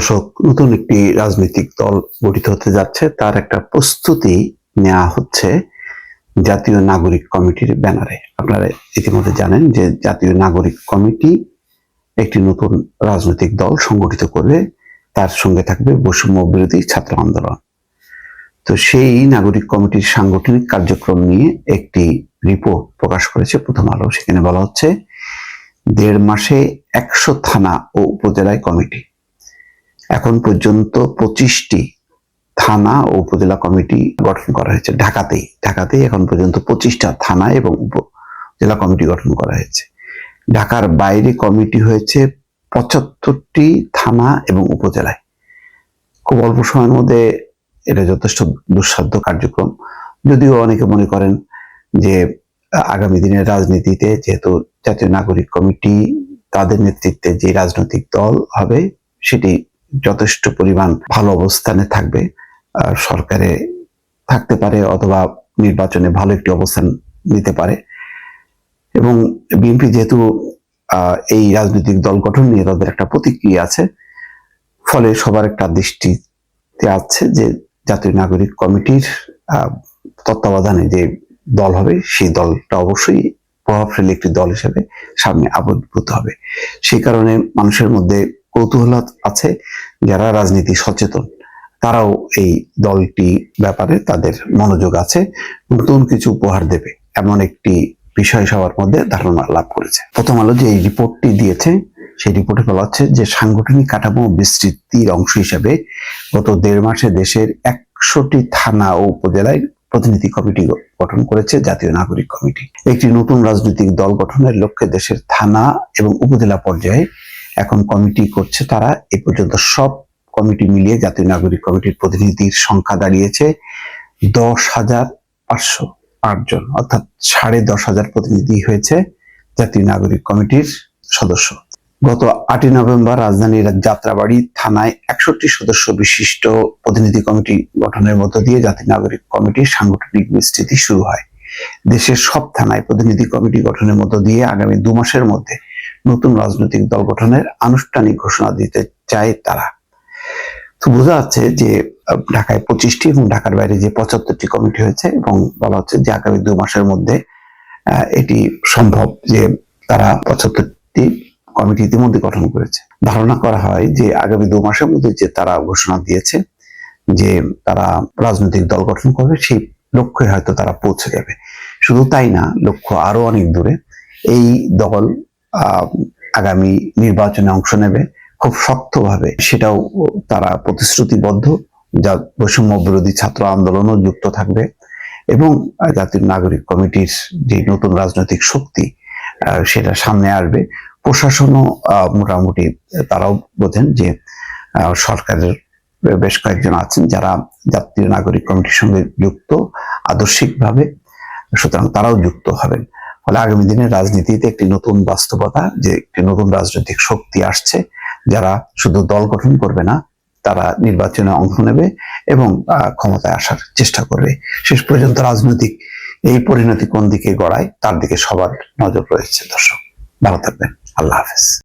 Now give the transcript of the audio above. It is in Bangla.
দর্শক, নতুন একটি রাজনৈতিক দল গঠিত হতে যাচ্ছে। তার একটা প্রস্তুতি নেওয়া হচ্ছে জাতীয় নাগরিক কমিটির ব্যানারে। আপনারা ইতিমধ্যে জানেন যে জাতীয় নাগরিক কমিটি একটি নতুন রাজনৈতিক দল সংগঠিত করবে তার সঙ্গে থাকবে বৈষম্য বিরোধী ছাত্র আন্দোলন। তো সেই নাগরিক কমিটির সাংগঠনিক কার্যক্রম নিয়ে একটি রিপোর্ট প্রকাশ করেছে। প্রথম আলো, সেখানে বলা হচ্ছে, দেড় মাসে একশো থানা ও উপজেলায় কমিটি। এখন পর্যন্ত পঁচিশটি থানা ও উপজেলা কমিটি গঠন করা হয়েছে ঢাকাতেই। ঢাকাতেই এখন পর্যন্ত পঁচিশটা থানা এবং উপজেলা কমিটি গঠন করা হয়েছে। ঢাকার বাইরে কমিটি হয়েছে পঁচাত্তরটি থানা এবং উপজেলায়। খুব অল্প সময়ের মধ্যে এটা যথেষ্ট দুঃসাধ্য কার্যক্রম। যদিও অনেকে মনে করেন যে, আগামী দিনের রাজনীতিতে যেহেতু জাতীয় নাগরিক কমিটি, তাদের নেতৃত্বে যে রাজনৈতিক দল হবে, সেটি যথেষ্ট পরিমাণ ভালো অবস্থানে থাকবে। সরকারে থাকতে পারে অথবা নির্বাচনে ভালো একটি অবস্থান নিতে পারে। এবং বিএনপি যেহেতু এই রাজনৈতিক দল গঠন নিয়ে তাদের একটা প্রতিক্রিয়া আছে, ফলে সবার একটা দৃষ্টিতে আছে যে জাতীয় নাগরিক কমিটির তত্ত্বাবধানে যে দল হবে, সেই দলটা অবশ্যই প্রভাবশালী একটি দল হিসেবে সামনে আবির্ভূত হবে। সেই কারণে মানুষের মধ্যে কৌতূহল আছে যারা রাজনীতি সচেতন। তারাও এই দলটি ব্যাপারে তাদের মনোযোগ আছে, নতুন কিছু উপহার দেবে এমন একটি বিষয় সবার মধ্যে ধারণা লাভ করেছে। প্রথম আলো যে এই রিপোর্টটি দিয়েছে, সেই রিপোর্টে বলা হচ্ছে যে সাংগঠনিক কাঠামো বিস্তৃতির অংশ হিসেবে গত দেড় মাসে দেশের একশোটি থানা ও উপজেলায় প্রতিনিধি কমিটি গঠন করেছে, জাতীয় নাগরিক কমিটি। একটি নতুন রাজনৈতিক দল গঠনের লক্ষ্যে দেশের থানা এবং উপজেলা পর্যায়ে এখন কমিটি করছে তারা, এ পর্যন্ত সব কমিটি মিলিয়ে জাতীয় নাগরিক কমিটির প্রতিনিধির সংখ্যা দাঁড়িয়েছে দশ হাজার পাঁচশো আটজন অর্থাৎ সাড়ে দশ হাজার প্রতিনিধি হয়েছে জাতীয় নাগরিক কমিটির সদস্য। গত আটই নভেম্বর রাজধানীর যাত্রাবাড়ি থানায় একষট্টি সদস্য বিশিষ্ট প্রতিনিধি কমিটি গঠনের মধ্য দিয়ে জাতীয় নাগরিক কমিটির সাংগঠনিক বিস্তৃতি শুরু হয়। দেশের সব থানায় প্রতিনিধি কমিটি গঠনের মধ্য দিয়ে আগামী দু মাসের মধ্যে নতুন রাজনৈতিক দল গঠনের আনুষ্ঠানিক ঘোষণা দিতে চায় তারা। তো বোঝা যাচ্ছে যে ঢাকায় পঁচিশটি এবং ঢাকার বাইরে যে পঁচাত্তরটি কমিটি হয়েছে এবং বলা হচ্ছে যে আগামী দু মাসের মধ্যে এটি সম্ভব যে তারা পঁচাত্তরটি কমিটি ইতিমধ্যে গঠন করেছে। ধারণা করা হয় যে আগামী দু মাসের মধ্যে যে তারা ঘোষণা দিয়েছে যে তারা রাজনৈতিক দল গঠন করবে, সেই লক্ষ্যে হয়তো তারা পৌঁছে যাবে। শুধু তাই না, লক্ষ্য আরও অনেক দূরে। এই দল আগামী নির্বাচনে অংশ নেবে। খুব শক্তভাবে সেটাও তারা প্রতিশ্রুতিবদ্ধ, যা বৈষম্য বিরোধী ছাত্র আন্দোলনও যুক্ত থাকবে। এবং জাতীয় নাগরিক কমিটির যে নতুন রাজনৈতিক শক্তি সেটা সামনে আসবে। প্রশাসনও মোটামুটি তারাও বোঝেন যে সরকারের বেশ কয়েকজন আছেন যারা জাতীয় নাগরিক কমিটির সঙ্গে যুক্ত আদর্শিকভাবে, সুতরাং তারাও যুক্ত হবেন। ফলে আগামী দিনে রাজনীতিতে একটি নতুন বাস্তবতা, যে একটি নতুন রাজনৈতিক শক্তি আসছে, যারা শুধু দল গঠন করবে না, তারা নির্বাচনে অংশ নেবে এবং ক্ষমতায় আসার চেষ্টা করবে। শেষ পর্যন্ত রাজনৈতিক এই পরিণতি কোন দিকে গড়ায়, তার দিকে সবার নজর রয়েছে, দর্শক। ভালো থাকবেন। আল্লাহ হাফেজ।